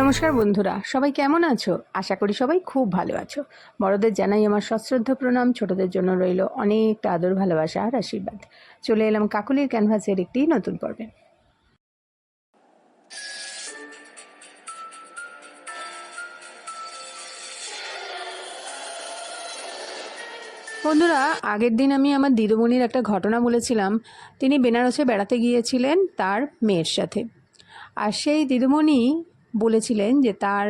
নমস্কার বন্ধুরা, সবাই কেমন আছো? আশা করি সবাই খুব ভালো আছো। বড়দের জানাই আমার সশ্রদ্ধ প্রণাম, ছোটদের জন্য রইল অনেকটা আদর, ভালোবাসা আর আশীর্বাদ। চলে এলাম কাকুলির ক্যানভাসের একটি নতুন পর্বে। বন্ধুরা, আগের দিন আমি আমার দিদিমণির একটা ঘটনা বলেছিলাম। তিনি বেনারসে বেড়াতে গিয়েছিলেন তার মেয়ের সাথে। আর সেই দিদিমণি বলেছিলেন যে তার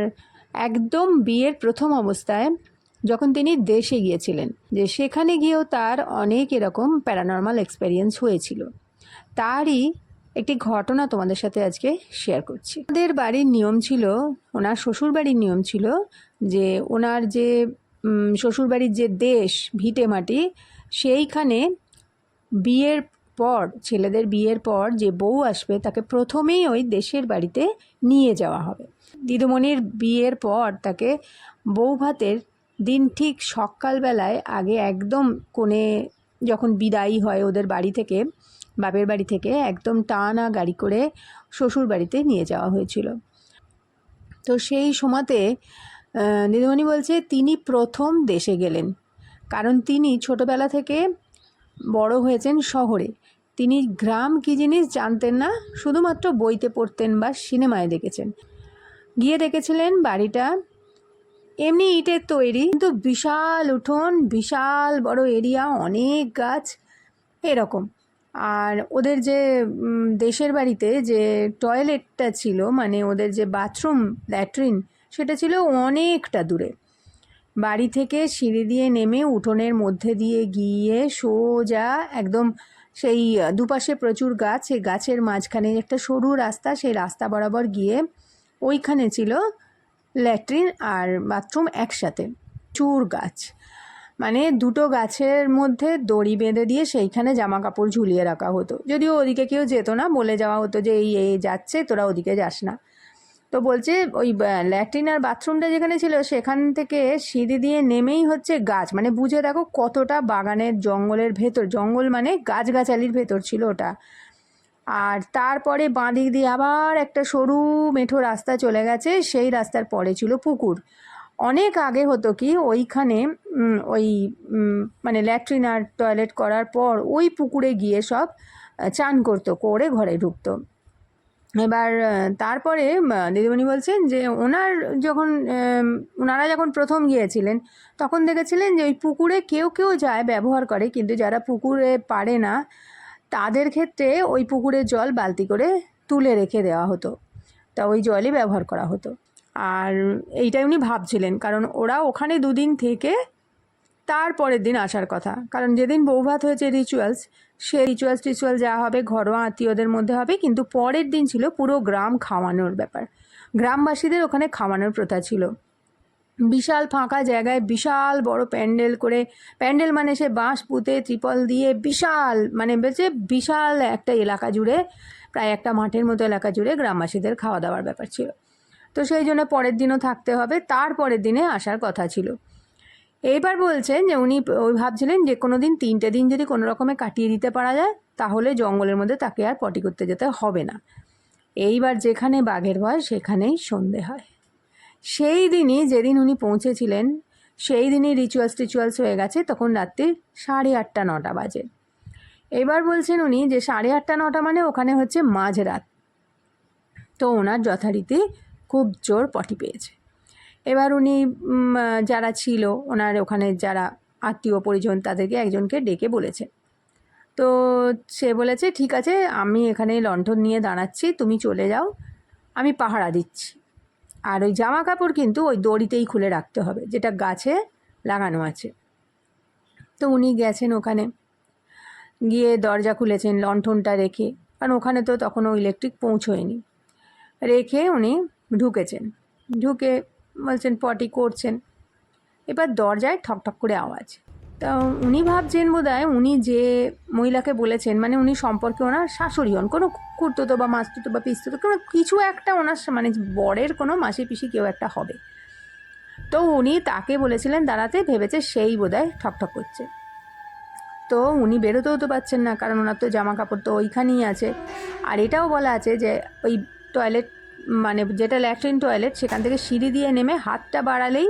একদম বিয়ের প্রথম অবস্থায় যখন তিনি দেশে গিয়েছিলেন, যে সেখানে গিয়েও তার অনেক এরকম প্যারানর্মাল এক্সপেরিয়েন্স হয়েছিল। তারই একটি ঘটনা তোমাদের সাথে আজকে শেয়ার করছি। আমাদের বাড়ির নিয়ম ছিল, ওনার শ্বশুর বাড়ির নিয়ম ছিল যে ওনার যে শ্বশুরবাড়ির যে দেশ ভিটে মাটি সেইখানে বিয়ের পর, ছেলেদের বিয়ের পর যে বউ আসবে তাকে প্রথমেই ওই দেশের বাড়িতে নিয়ে যাওয়া হবে। দিদিমণির বিয়ের পর তাকে বউ ভাতের দিন ঠিক সকালবেলায় আগে একদম কোণে যখন বিদায়ী হয় ওদের বাড়ি থেকে, বাপের বাড়ি থেকে একদম টানা গাড়ি করে শ্বশুর বাড়িতে নিয়ে যাওয়া হয়েছিল। তো সেই সময়তে দিদিমণি বলছে, তিনি প্রথম দেশে গেলেন। কারণ তিনি ছোটবেলা থেকে বড় হয়েছেন শহরে। তিনি গ্রাম কী জিনিস জানতেন না, শুধুমাত্র বইতে পড়তেন বা সিনেমায় দেখেছেন। গিয়ে দেখেছিলেন বাড়িটা এমনি ইটের তৈরি, কিন্তু বিশাল উঠোন, বিশাল বড় এরিয়া, অনেক গাছ, এরকম। আর ওদের যে দেশের বাড়িতে যে টয়লেটটা ছিল মানে ওদের যে বাথরুম, ল্যাট্রিন, সেটা ছিল অনেকটা দূরে। বাড়ি থেকে সিঁড়ি দিয়ে নেমে উঠোনের মধ্যে দিয়ে গিয়ে সোজা একদম সেই দুপাশে প্রচুর গাছ, সেই গাছের মাঝখানে একটা সরু রাস্তা, সেই রাস্তা বরাবর গিয়ে ওইখানে ছিল ল্যাট্রিন আর বাথরুম একসাথে। চুর গাছ। মানে দুটো গাছের মধ্যে দড়ি বেঁধে দিয়ে সেইখানে জামা কাপড় ঝুলিয়ে রাখা হতো। যদিও ওদিকে কেউ যেত না, বলে যাওয়া হতো যে এই এই যাচ্ছে, তোরা ওদিকে যাস না। তো বলছে ওই বা- ল্যাট্রিন আর বাথরুমটা যেখানে ছিল সেখান থেকে সিঁড়ি দিয়ে নেমেই হচ্ছে গাছ। মানে বুঝে দেখো কতটা বাগানের জঙ্গলের ভেতর। জঙ্গল মানে গাছগাছালির ভেতর ছিল ওটা। আর তারপরে বাঁদিক দিয়ে আবার একটা সরু মেঠো রাস্তা চলে গেছে, সেই রাস্তার পরে ছিল পুকুর। অনেক আগে হতো কি, ওইখানে ওই মানে ল্যাট্রিন আর টয়লেট করার পর ওই পুকুরে গিয়ে সব চান করতো, করে ঘরে ঢুকতো। এবার তারপরে দিদিমণি বলছেন যে ওনার যখন ওনারা যখন প্রথম গিয়েছিলেন, তখন দেখেছিলেন যে ওই পুকুরে কেউ কেউ যায় ব্যবহার করে, কিন্তু যারা পুকুরে পারে না, তাদের ক্ষেত্রে ওই পুকুরের জল বালতি করে তুলে রেখে দেওয়া হতো। তা ওই জলই ব্যবহার করা হতো। আর এইটাই উনি ভাবছিলেন, কারণ ওরা ওখানে দুদিন থেকে তারপরের দিন আসার কথা। কারণ যেদিন বৌভাত হয়েছে রিচুয়ালস সে রিচুয়ালস টিচুয়াল যা হবে, ঘরোয়া আত্মীয়দের মধ্যে হবে, কিন্তু পরের দিন ছিল পুরো গ্রাম খাওয়ানোর ব্যাপার। গ্রামবাসীদের ওখানে খাওয়ানোর প্রথা ছিল। বিশাল ফাঁকা জায়গায় বিশাল বড় প্যান্ডেল করে, প্যান্ডেল মানে সে বাঁশ, পুঁতে, ত্রিপল দিয়ে বিশাল মানে বলছে বিশাল একটা এলাকা জুড়ে, প্রায় একটা মাঠের মতো এলাকা জুড়ে গ্রামবাসীদের খাওয়া দাওয়ার ব্যাপার ছিল। তো সেই জন্য পরের দিনও থাকতে হবে তার পরের দিনে আসার কথা ছিল। এইবার বলছেন যে উনি ওই ভাবছিলেন যে কোনো দিন তিনটে দিন যদি কোনো রকমে কাটিয়ে দিতে পারা যায়, তাহলে জঙ্গলের মধ্যে তাকে আর পটি করতে যেতে হবে না। এইবার যেখানে বাঘের ভয়, সেখানেই সন্ধে হয়। সেই দিনই যেদিন উনি পৌঁছেছিলেন, সেই দিনই রিচুয়ালস টিচুয়ালস হয়ে গেছে, তখন রাত্রি সাড়ে আটটা, নটা বাজে। এবার বলছেন উনি যে সাড়ে আটটা, নটা মানে ওখানে হচ্ছে মাঝরাত। তো ওনার যথারীতি খুব জোর পটি পেয়েছে। এবার উনি যারা ছিল, ওনার ওখানে যারা আত্মীয় পরিজন, তাদেরকে একজনকে ডেকে বলেছে। তো সে বলেছে, ঠিক আছে, আমি এখানে লণ্ঠন নিয়ে দাঁড়াচ্ছি, তুমি চলে যাও, আমি পাহারা দিচ্ছি। আর ওই জামা কাপড় কিন্তু ওই দড়িতেই খুলে রাখতে হবে, যেটা গাছে লাগানো আছে। তো উনি গেছেন ওখানে, গিয়ে দরজা খুলেছেন, লণ্ঠনটা রেখে, কারণ ওখানে তো তখনও ইলেকট্রিক পৌঁছোয়নি। রেখে উনি ঢুকেছেন। ঢুকে বলছেন, পটি করছেন। এবার দরজায় ঠক ঠক করে আওয়াজ। তা উনি ভাবছেন বোধ উনি যে মহিলাকে বলেছেন মানে উনি সম্পর্কে ওনার শাশুড়ি হন, কোনো কুর্ততো বা মাস্তুতো বা পিস্তুতো, কোনো কিছু একটা ওনার মানে বরের কোনো মাসি পিসি কেউ একটা হবে। তো উনি তাকে বলেছিলেন, দাঁড়াতে ভেবেছে সেই বোধহয় ঠকঠক করছে। তো উনি বেরোতেও তো পাচ্ছেন না, কারণ ওনার তো জামা কাপড় তো ওইখানেই আছে। আর এটাও বলা আছে যে ওই টয়লেট মানে যেটা ল্যাট্রিন টয়লেট, সেখান থেকে সিঁড়ি দিয়ে নেমে হাতটা বাড়ালেই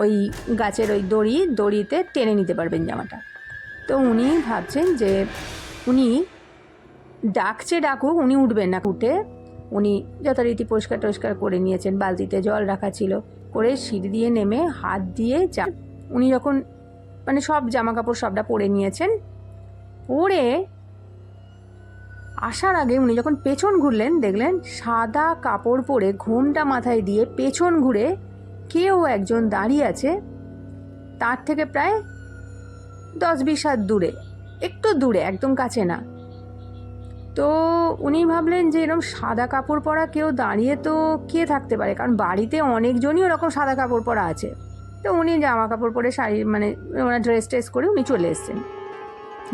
ওই গাছের ওই দড়ি, দড়িতে টেনে নিতে পারবেন জামাটা। তো উনি ভাবছেন যে উনি ডাকছে ডাকুক, উনি উঠবেন না উঠে। উনি যথারীতি পরিষ্কার টরিষ্কার করে নিয়েছেন, বালতিতে জল রাখা ছিল। করে সিঁড়ি দিয়ে নেমে হাত দিয়ে যা উনি যখন মানে সব জামা কাপড় সবটা পরে নিয়েছেন, পরে আসার আগে উনি যখন পেছন ঘুরলেন, দেখলেন সাদা কাপড় পরে ঘোমটা মাথায় দিয়ে পেছন ঘুরে কেউ একজন দাঁড়িয়ে আছে। তার থেকে প্রায় দশ বিশ হাত দূরে, একটু দূরে, একদম কাছে না। তো উনি ভাবলেন যে এরকম সাদা কাপড় পরা কেউ দাঁড়িয়ে তো কে থাকতে পারে? কারণ বাড়িতে অনেকজনই ওরকম সাদা কাপড় পরা আছে। তো উনি জামা কাপড় পরে শাড়ি মানে ওনার ড্রেস ট্রেস করে উনি চলে এসছেন।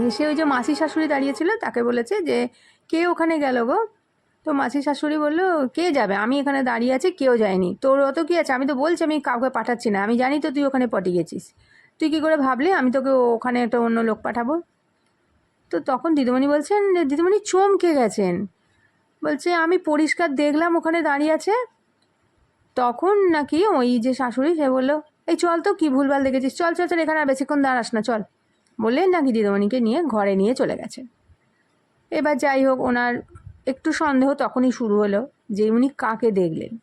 এসে ওই যে মাসি শাশুড়ি দাঁড়িয়েছিল তাকে বলেছে যে কে ওখানে গেল গো? তো মাসি শাশুড়ি বলল, কে যাবে? আমি এখানে দাঁড়িয়ে আছি, কেউ যায়নি। তোর অত কি আছে? আমি তো বলছি, আমি কাউকে পাঠাচ্ছি না। আমি জানি তো তুই ওখানে পটি গেছিস। তুই কী করে ভাবলি? আমি তোকে ওখানে একটা অন্য লোক পাঠাবো। তো তখন দিদিমণি বলছেন, দিদিমণি চমকে গেছেন। বলছে, আমি পরিষ্কার দেখলাম ওখানে দাঁড়িয়ে আছে। তখন নাকি ওই যে শাশুড়ি, সে বলল, এই চল তো, কী ভুলভাল দেখেছিস? চল চল চল, এখানে আর বেশিক্ষণ দাঁড়াস না, চল। বললেন নাকি দিদিমণিকে নিয়ে ঘরে নিয়ে চলে গেছে। এবার যাই হোক, ওনার একটু সন্দেহ তখনই শুরু হলো যে উনি কাকে দেখলেন।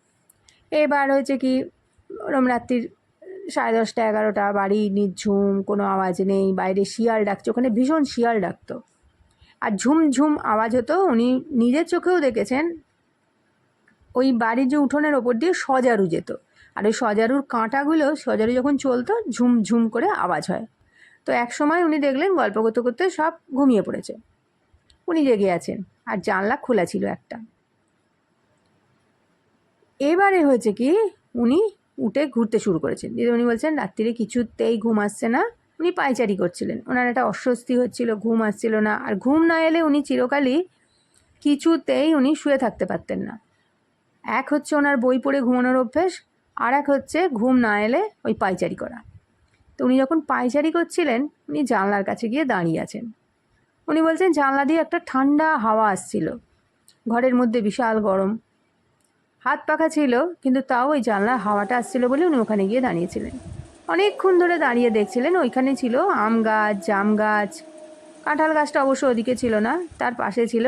এবার হয়েছে কি, ওরম রাত্রির সাড়ে দশটা, এগারোটা, বাড়ি নিঝুম, কোনো আওয়াজ নেই, বাইরে শিয়াল ডাকছে, ওখানে ভীষণ শিয়াল ডাকতো। আর ঝুম ঝুম আওয়াজ হতো, উনি নিজের চোখেও দেখেছেন, ওই বাড়ির যে উঠোনের ওপর দিয়ে সজারু যেত। আর ওই সজারুর কাঁটাগুলো, সজারু যখন চলতো ঝুম ঝুম করে আওয়াজ হয়। তো এক সময় উনি দেখলেন, গল্প করতে করতে সব ঘুমিয়ে পড়েছে। উনি জেগে আছেন, আর জানলা খোলা ছিল একটা। এবারে হয়েছে কি, উনি উঠে ঘুরতে শুরু করেছেন। দিদিমণি বলছেন, রাত্রিরে কিছুতেই ঘুম আসছে না। উনি পায়চারি করছিলেন। ওনার একটা অস্বস্তি হচ্ছিল, ঘুম আসছিল না। আর ঘুম না এলে উনি চিরকালই কিছুতেই উনি শুয়ে থাকতে পারতেন না। এক হচ্ছে ওনার বই পড়ে ঘুমানোর অভ্যেস, আর এক হচ্ছে ঘুম না এলে ওই পায়চারি করা। তো উনি যখন পায়চারি করছিলেন, উনি জানলার কাছে গিয়ে দাঁড়িয়ে আছেন। উনি বলছেন, জানলা দিয়ে একটা ঠান্ডা হাওয়া আসছিল। ঘরের মধ্যে বিশাল গরম। হাত পাখা ছিল, কিন্তু তাও ওই জানলার হাওয়াটা আসছিল বলে উনি ওখানে গিয়ে দাঁড়িয়েছিলেন। অনেকক্ষণ ধরে দাঁড়িয়ে দেখছিলেন, ওইখানে ছিল আম গাছ, জাম গাছ। কাঁঠাল গাছটা অবশ্য ওদিকে ছিল না, তার পাশে ছিল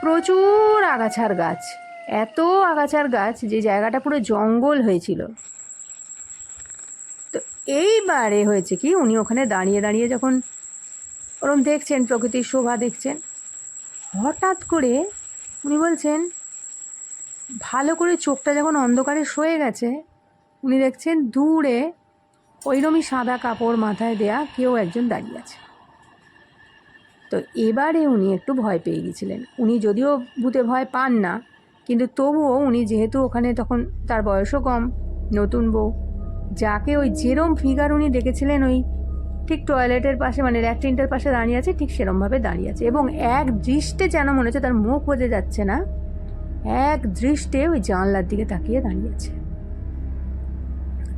প্রচুর আগাছার গাছ। এত আগাছার গাছ যে জায়গাটা পুরো জঙ্গল হয়েছিল। তো এইবারে হয়েছে কি, উনি ওখানে দাঁড়িয়ে দাঁড়িয়ে যখন ওরম দেখছেন, প্রকৃতির শোভা দেখছেন। হঠাৎ করে উনি বলছেন, ভালো করে চোখটা যখন অন্ধকারে সয়ে গেছে, উনি দেখছেন দূরে ওইরমই সাদা কাপড় মাথায় দেয়া কেউ একজন দাঁড়িয়ে আছে। তো এবারে উনি একটু ভয় পেয়ে গেছিলেন। উনি যদিও ভূতে ভয় পান না, কিন্তু তবুও উনি যেহেতু ওখানে তখন তার বয়সও কম, নতুন বউ, যাকে ওই যেরম ফিগার উনি দেখেছিলেন ওই ঠিক টয়লেটের পাশে মানে ল্যাট্রিনটার পাশে দাঁড়িয়ে আছে, ঠিক সেরমভাবে দাঁড়িয়ে আছে। এবং এক দৃষ্টে যেন মনে হচ্ছে তার মুখ বোঝা যাচ্ছে না, এক দৃষ্টে ওই জানলার দিকে তাকিয়ে দাঁড়িয়ে আছে।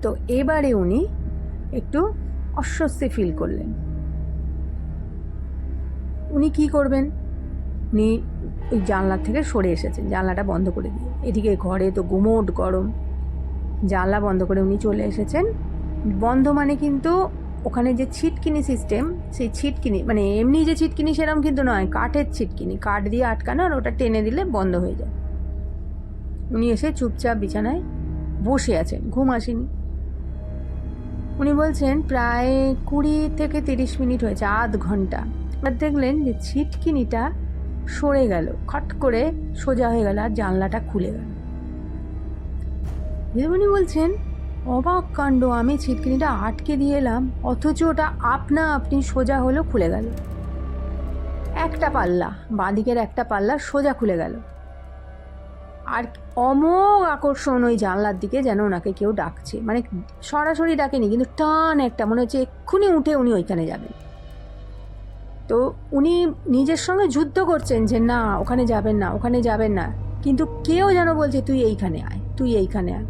তো এবারে উনি একটু অস্বস্তি ফিল করলেন। উনি কি করবেন? উনি ওই জানলার থেকে সরে এসেছেন, জানলাটা বন্ধ করে দিয়ে। এদিকে ঘরে তো গুমোট গরম। জানলা বন্ধ করে উনি চলে এসেছেন। বন্ধ মানে কিন্তু ওখানে যে ছিটকিনি সিস্টেম সেই ছিটকিনি মানে এমনি যে ছিটকিনি সেরকম কিন্তু নয়, কাঠের ছিটকিনি। কাঠ দিয়ে আটকানো আর ওটা টেনে দিলে বন্ধ হয়ে যায়। উনি এসে চুপচাপ বিছানায় বসে আছেন, ঘুম আসেনি। উনি বলছেন, প্রায় কুড়ি থেকে তিরিশ মিনিট হয়েছে, আধ ঘণ্টা। এবার দেখলেন যে ছিটকিনিটা সরে গেল, খট করে সোজা হয়ে গেল আর জানলাটা খুলে গেল। উনি বলছেন অবাক কাণ্ড, আমি ছিটকিনিটা আটকে দিয়ে এলাম, অথচ ওটা আপনা আপনি সোজা হলো খুলে গেল। একটা পাল্লা, বাঁদিকের একটা পাল্লা সোজা খুলে গেল। আর অমোঘ আকর্ষণ ওই জানলার দিকে যেন ওনাকে কেউ ডাকছে মানে সরাসরি ডাকেনি, কিন্তু টান একটা, মনে হচ্ছে এক্ষুনি উঠে উনি ওইখানে যাবেন। তো উনি নিজের সঙ্গে যুদ্ধ করছেন যে, না, ওখানে যাবেন না, ওখানে যাবেন না। কিন্তু কেউ যেন বলছে, তুই এইখানে আয়, তুই এইখানে আয়।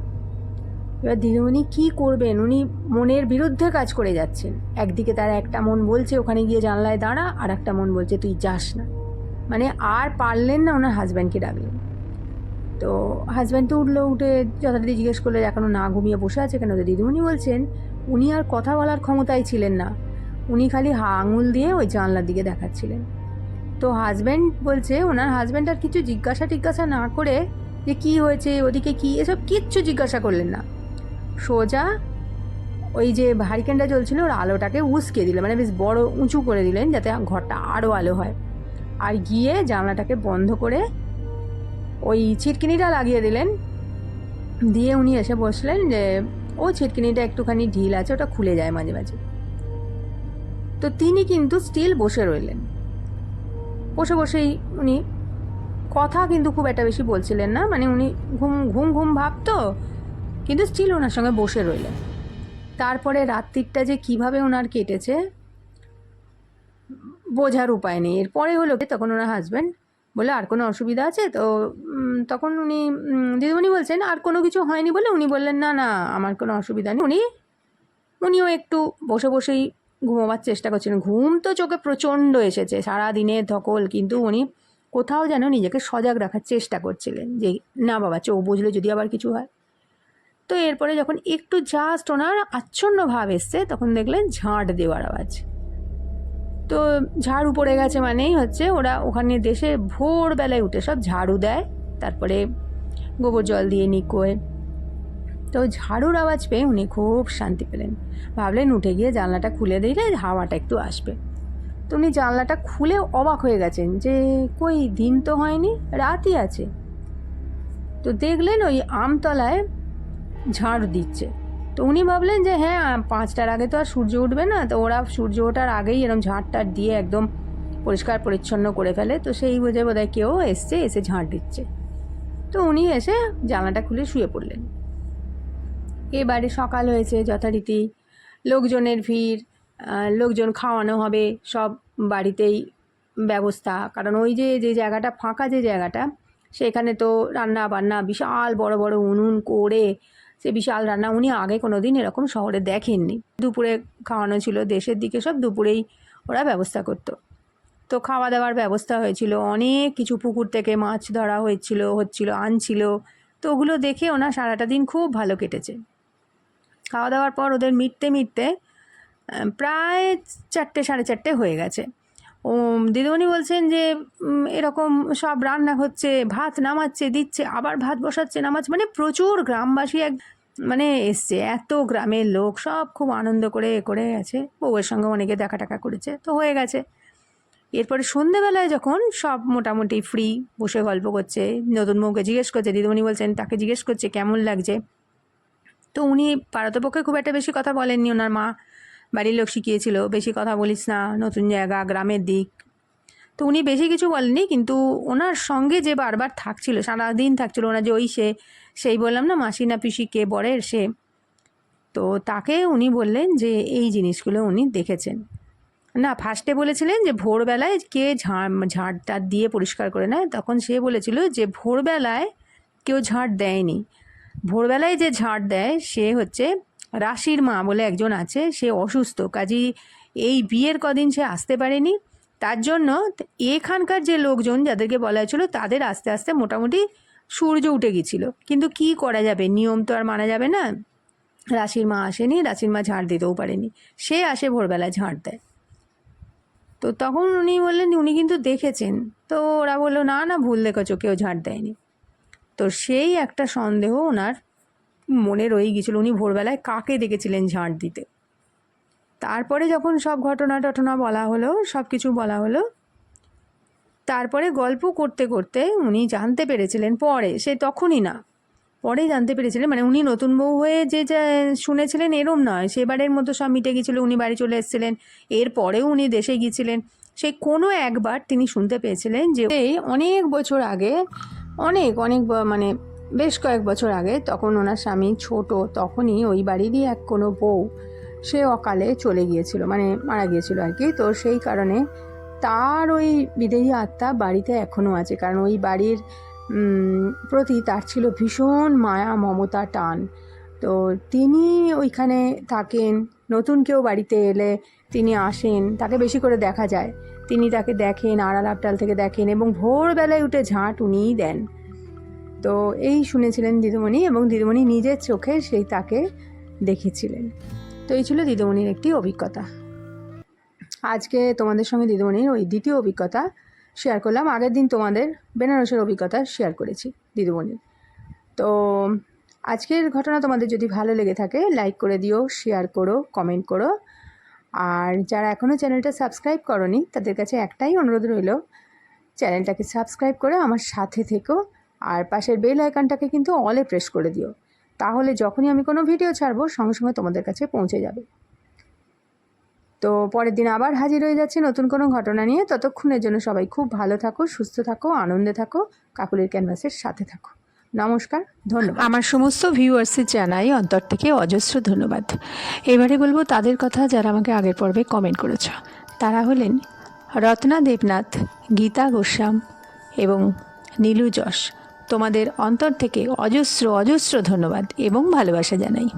এবার দিদিমণি কী করবেন? উনি মনের বিরুদ্ধে কাজ করে যাচ্ছেন। একদিকে তার একটা মন বলছে, ওখানে গিয়ে জানলায় দাঁড়া, আর একটা মন বলছে, তুই যাস না। মানে আর পারলেন না ওনার হাজব্যান্ডকে ডাকলেন। তো হাজব্যান্ড তো উঠল, উঠে যথারীতি জিজ্ঞেস করলে এখনও না ঘুমিয়ে বসে আছে কেন? তো দিদিমণি বলছেন, উনি আর কথা বলার ক্ষমতায় ছিলেন না। উনি খালি হা আঙুল দিয়ে ওই জানলার দিকে দেখাচ্ছিলেন। তো হাজব্যান্ড বলছে, ওনার হাজব্যান্ড আর কিছু জিজ্ঞাসা টিজ্ঞাসা না করে যে কি হয়েছে, ওদিকে কি, এসব কিচ্ছু জিজ্ঞাসা করলেন না। সোজা ওই যে হারিকেনটা জ্বলছিল, ওর আলোটাকে উস্কে দিলেন মানে বেশ বড় উঁচু করে দিলেন যাতে ঘরটা আরও আলো হয়। আর গিয়ে জানলাটাকে বন্ধ করে ওই ছিটকিনিটা লাগিয়ে দিলেন। দিয়ে উনি এসে বসলেন যে, ও ছিটকিনিটা একটুখানি ঢিল আছে, ওটা খুলে যায় মাঝে মাঝে। তো তিনি কিন্তু স্টিল বসে রইলেন। বসে বসেই উনি কথা কিন্তু খুব একটা বেশি বলছিলেন না মানে উনি ঘুম ঘুম ঘুম ভাবতো কিন্তু স্টিল ওনার সঙ্গে বসে রইলেন। তারপরে রাত্রিটা যে কীভাবে ওনার কেটেছে, বোঝার উপায় নেই। এরপরে হলো তখন ওনার হাজব্যান্ড বলে আর কোনো অসুবিধা আছে? তো তখন উনি দিদিমণি বলছেন, আর কোনো কিছু হয়নি বলে? উনি বললেন, না না, আমার কোনো অসুবিধা নেই। উনি, উনিও একটু বসে বসেই ঘুমোবার চেষ্টা করছিলেন ঘুম তো চোখে প্রচণ্ড এসেছে সারা দিনের ধকল, কিন্তু উনি কোথাও যেন নিজেকে সজাগ রাখার চেষ্টা করছিলেন যে, না বাবা, চোখ বুঝলে যদি আবার কিছু হয়। তো এরপরে যখন একটু জাস্ট ওনার আচ্ছন্ন ভাব এসছে, তখন দেখলেন ঝাঁট দেওয়ার আওয়াজ। তো ঝাড়ু পড়ে গেছে মানেই হচ্ছে ওরা ওখানে দেশে ভোরবেলায় উঠে সব ঝাড়ু দেয়, তারপরে গোবর জল দিয়ে নিকোয়। তো ঝাড়ুর আওয়াজ পেয়ে উনি খুব শান্তি পেলেন। ভাবলেন উঠে গিয়ে জানলাটা খুলে দিলে হাওয়াটা একটু আসবে। তো উনি জানলাটা খুলে অবাক হয়ে গেছেন যে কই দিন তো হয়নি, রাতই আছে। তো দেখলেন ওই আমতলায় ঝাড় দিচ্ছে। তো উনি ভাবলেন যে হ্যাঁ পাঁচটার আগে তো আর সূর্য উঠবে না। তো ওরা সূর্য ওঠার আগেই এরকম ঝাড়টার দিয়ে একদম পরিষ্কার পরিচ্ছন্ন করে ফেলে। তো সেই বুঝে বোধহয় কেউ এসছে, এসে ঝাঁট দিচ্ছে। তো উনি এসে জানলাটা খুলে শুয়ে পড়লেন। এবারে সকাল হয়েছে, যথারীতি লোকজনের ভিড় লোকজন খাওয়ানো হবে, সব বাড়িতেই ব্যবস্থা। কারণ ওই যে যে জায়গাটা, ফাঁকা যে জায়গাটা, সেখানে তো রান্না বান্না বিশাল বড় বড় উনুন করে সে বিশাল রান্না উনি আগে কোনো দিন এরকম শহরে দেখেননি। দুপুরে খাওয়ানো ছিল, দেশের দিকে সব দুপুরেই ওরা ব্যবস্থা করতো। তো খাওয়া দাওয়ার ব্যবস্থা হয়েছিল, অনেক কিছু পুকুর থেকে মাছ ধরা হয়েছিল, হচ্ছিল, আনছিল। তো ওগুলো দেখে ওনার সারাটা দিন খুব ভালো কেটেছে। খাওয়া দাওয়ার পর ওদের মিটতে মিটতে প্রায় চারটে, সাড়ে চারটে হয়ে গেছে। ও দিদিমণি বলছেন যে এরকম সব রান্না হচ্ছে, ভাত নামাচ্ছে, দিচ্ছে, আবার ভাত বসাচ্ছে, নামাচ্ছে মানে প্রচুর গ্রামবাসী এক মানে এসছে, এত গ্রামের লোক সব খুব আনন্দ করে এ করে গেছে বউয়ের সঙ্গে অনেকে দেখা টাকা করেছে, তো হয়ে গেছে। এরপরে সন্ধেবেলায় যখন সব মোটামুটি ফ্রি বসে গল্প করছে, নতুন বউকে জিজ্ঞেস করছে, দিদিমণি বলছেন, তাকে জিজ্ঞেস করছে কেমন লাগছে? তো উনি পারতপক্ষে খুব একটা বেশি কথা বলেননি, ওনার মা বাড়ির লোক শিখিয়েছিল, বেশি কথা বলিস না, নতুন জায়গা, গ্রামের দিক। তো উনি বেশি কিছু বলেননি, কিন্তু ওনার সঙ্গে যে বারবার থাকছিল, সারাদিন থাকছিল, ওনার যে ওই সে, সেই বললাম না, মাসি না পিসি, কে বরের সে? তো তাকে উনি বললেন যে, এই জিনিসগুলো উনি দেখেছেন। না, ফার্স্টে বলেছিলেন যে, ভোরবেলায় কে ঝাড়, ঝাড়টা দিয়ে পরিষ্কার করে নেয়? তখন সে বলেছিল যে, ভোরবেলায় কেউ ঝাড় দেয়নি। ভোরবেলায় যে ঝাড় দেয়, সে হচ্ছে রাশির মা বলে একজন আছে, সে অসুস্থ। কাজী এই বিয়ের কদিন সে আসতে পারেনি। তার জন্য এখানকার যে লোকজন যাদেরকে বলা হয়েছিল, তাদের আস্তে আস্তে মোটামুটি সূর্য উঠে গেছিল। কিন্তু কি করা যাবে? নিয়ম তো আর মানা যাবে না। রাশির মা আসেনি, রাশির মা ঝাড় দিতেও পারেনি। সে আসে ভোরবেলায় ঝাড় দেয়। তো তখন উনি বললেন, উনি কিন্তু দেখেছেন। তো ওরা বলল, না না, ভুল দেখেছ, কেউ ঝাড় দেয়নি। তো সেই একটা সন্দেহ ওনার মনে রয়ে গিয়েছিল উনি ভোরবেলায় কাকে দেখেছিলেন ঝাঁট দিতে। তারপরে যখন সব ঘটনা টটনা বলা হলো, সব কিছু বলা হলো, তারপরে গল্প করতে করতে উনি জানতে পেরেছিলেন পরে, সে তখনই না, পরে জানতে পেরেছিলেন মানে উনি নতুন বউ হয়ে যে শুনেছিলেন এরম নয়, সেবারের মতো সব মিটে গিয়েছিল, উনি বাড়ি চলে এসেছিলেন এরপরেও উনি দেশে গিয়েছিলেন। সেই কোনো একবার তিনি শুনতে পেয়েছিলেন যে, অনেক বছর আগে, অনেক অনেক মানে বেশ কয়েক বছর আগে তখন ওনার স্বামী ছোট, তখনই ওই বাড়িরই এক কোনো বউ, সে অকালে চলে গিয়েছিল মানে মারা গিয়েছিল আর কি। তো সেই কারণে তার ওই বিদেহী আত্মা বাড়িতে এখনও আছে, কারণ ওই বাড়ির প্রতি তার ছিল ভীষণ মায়া, মমতা, টান। তো তিনি ওইখানে থাকেন, নতুন কেউ বাড়িতে এলে তিনি আসেন, তাকে বেশি করে দেখা যায়। তিনি তাকে দেখেন আড়াল আবটাল থেকে দেখেন এবং ভোরবেলায় উঠে ঝাঁট উনিই দেন। তো এই শুনেছিলেন দিদিমণি এবং দিদিমণি নিজের চোখে সেই তাকে দেখেছিলেন। তো এই ছিল দিদিমণির একটি অভিজ্ঞতা। আজকে তোমাদের সঙ্গে দিদিমণির ওই দ্বিতীয় অভিজ্ঞতা শেয়ার করলাম। আগের দিন তোমাদের বেনারসের অভিজ্ঞতা শেয়ার করেছি দিদিমণির। তো আজকের ঘটনা তোমাদের যদি ভালো লেগে থাকে, লাইক করে দিও, শেয়ার করো, কমেন্ট করো। আর যারা এখনও চ্যানেলটা সাবস্ক্রাইব করনি, তাদের কাছে একটাই অনুরোধ রইল, চ্যানেলটাকে সাবস্ক্রাইব করে আমার সাথে থেকো। আর পাশের বেল আইকনটাকে কিন্তু অলে প্রেস করে দিও। তাহলে যখনই আমি কোনো ভিডিও ছাড়বো, সঙ্গে সঙ্গে তোমাদের কাছে পৌঁছে যাবে। তো পরের দিন আবার হাজির হয়ে যাচ্ছে নতুন কোনো ঘটনা নিয়ে। ততক্ষণের জন্য সবাই খুব ভালো থাকো, সুস্থ থাকো, আনন্দে থাকো, কাকুলির ক্যানভাসের সাথে থাকো। নমস্কার, ধন্যবাদ। আমার সমস্ত ভিউয়ার্সের জানাই অন্তর থেকে অজস্র ধন্যবাদ। এবারে বলব তাদের কথা যারা আমাকে আগের পর্বে কমেন্ট করেছ। তারা হলেন রত্না দেবনাথ, গীতা গোস্বাম এবং নীলু যশ। তোমাদের অন্তর থেকে অজস্র অজস্র ধন্যবাদ এবং ভালোবাসা জানাই।